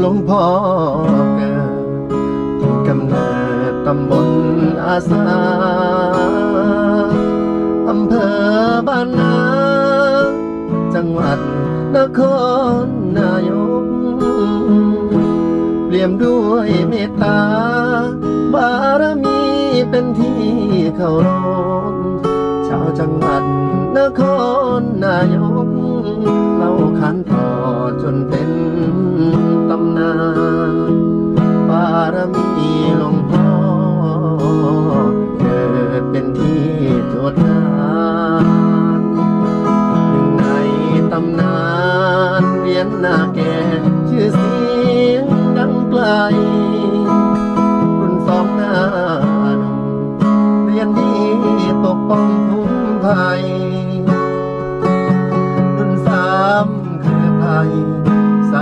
หลวงพ่อเกิดกำเนิดตำบลอาสาอำเภอบ้านนา จังหวัดนครนายก เปลี่ยมด้วยเมตตา บารมีเป็นที่เคารพชาวจังหวัดนครนายก เราขันต่อจนเป็น ตำนานบารมีหลวงพ่อ เกิดเป็นที่โจทย์านหนึ่งในตำนานเรียนนาแก่ชื่อเสียงดังไกลรุ่นสองหน้าหนุ่มเรียนดีปกป้องคุ้มภัยรุ่นสามคือภัย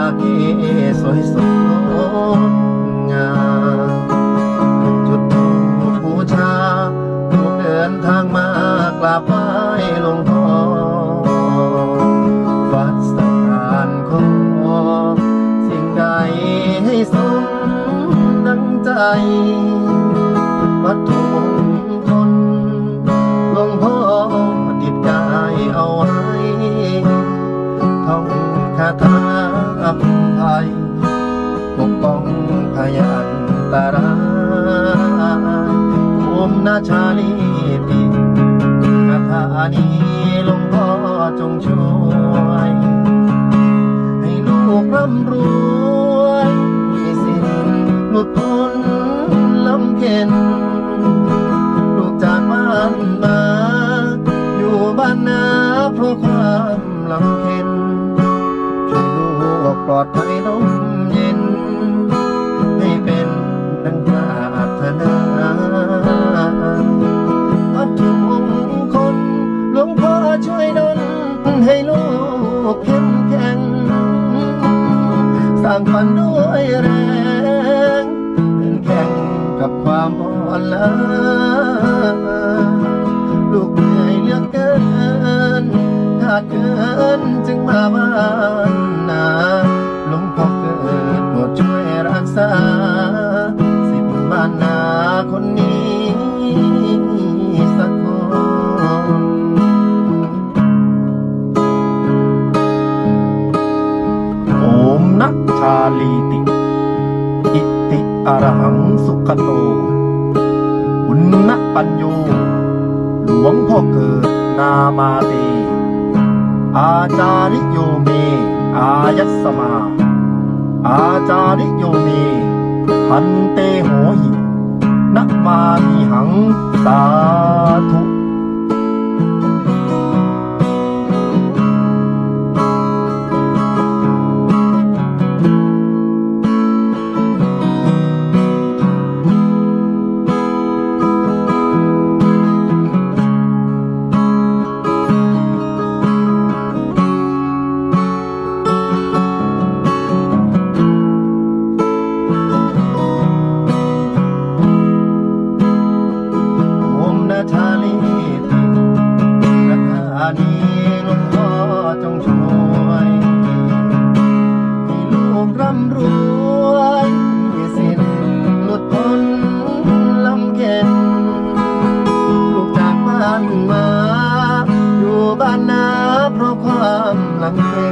สาเกสวยสดงามจุดทูปบูชาลูกเดินทางมากราบไหว้หลวงพ่อวัดสถานขอสิ่งใดให้สมดังใจ วัตถุมงคลหลวงพ่อติดกายเอาไว้ท่องคาถา ยันตรายภูมินาชาลีติคาถานีหลวงพ่อจงช่วย ให้ลูกร่ำรวยมีสิ้นหลุดพ้นลำเค็น ลูกจากบ้านมา อยู่บ้านนาเพราะความลำเค็ญช่วยลูกปลอดภัย ให้ลูกเข้มแข็งสร้างฝันด้วยแรงเป็นแข่งกับความอ่อนล้าลูกเหนื่อยเหลือกเกินขาเกินจึงมาบ้านีติ อิติอรหังสุขโตอุณนปัญโย หลวงพ่อเกิดนามาเต อาจาริโยเม อายัสมา อาจาริโยเม พันเตโหหินักมามิหังสา นีหลวงพ่อจงช่วยให้ลูกร่ำรวยมีสิ้นหลุดพ้นลำเข็นลูกจากบ้านมา อยู่บ้านนาเพราะความลำเค็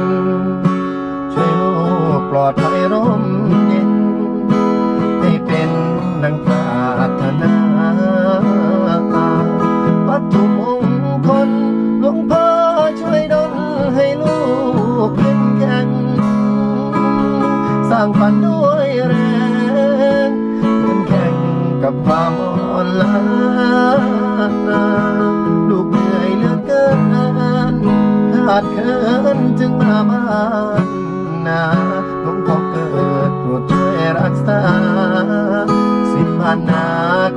กับความอ่อนล้าลูกเหนื่อยเหลือเกินขาดเคินจึงมาบ้านนาหลวงพ่อเกิดโปรดช่วยรักษา สิบพันนา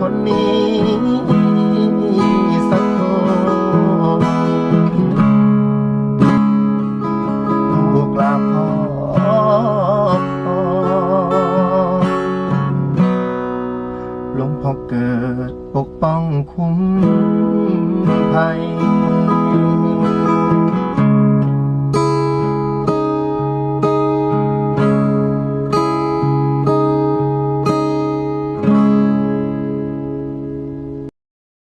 คนนี้ คุ้มภัย